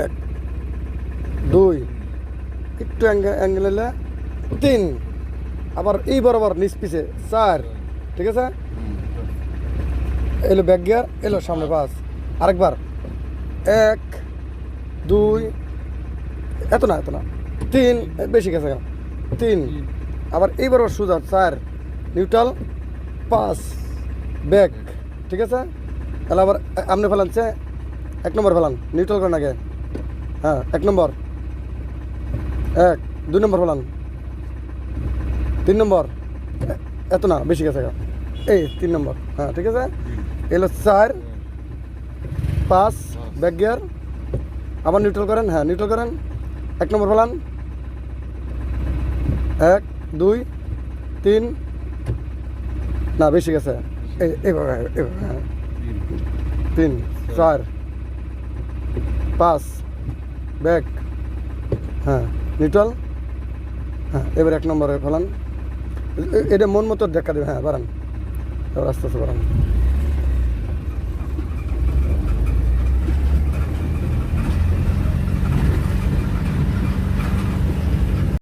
এক, দুই, একটু অ্যাঙ্গেল এলে তিন, আবার এই বরাবর নিচ পিছে চার, ঠিক আছে? এলো ব্যাক গিয়ার এলো সামনে পাঁচ। আরেকবার, এক, দুই, এত না এত না। তিন বেশি গেছে তিন, আবার এই বরাবর সুজা চার নিউট্রাল পাঁচ ব্যাক ঠিক আছে? তাহলে আবার আপনি ফেলানছে, এক নম্বর ফেলান নিউট্রাল করেন আগে। হ্যাঁ এক নম্বর। এক দুই নম্বর ফেলান তিন নম্বর। এত না বেশি গেছে। এই তিন নম্বর। হ্যাঁ ঠিক আছে? এলো চার পাঁচ ব্যাক গিয়ার। আবার নিউট্রাল করেন। হ্যাঁ নিউট্রাল করেন। এক নম্বর ফেলান এক দুই তিন। না বেশি গেছে। এই এইভাবে এইভাবে, হ্যাঁ। তিন চার পাঁচ ব্যাক হ্যাঁ নিটল। হ্যাঁ এবার এক নম্বরে ফেলান। এটা মন মতো দেখা দেবে। হ্যাঁ বাড়ান। এবার আস্তে আস্তে বাড়ান।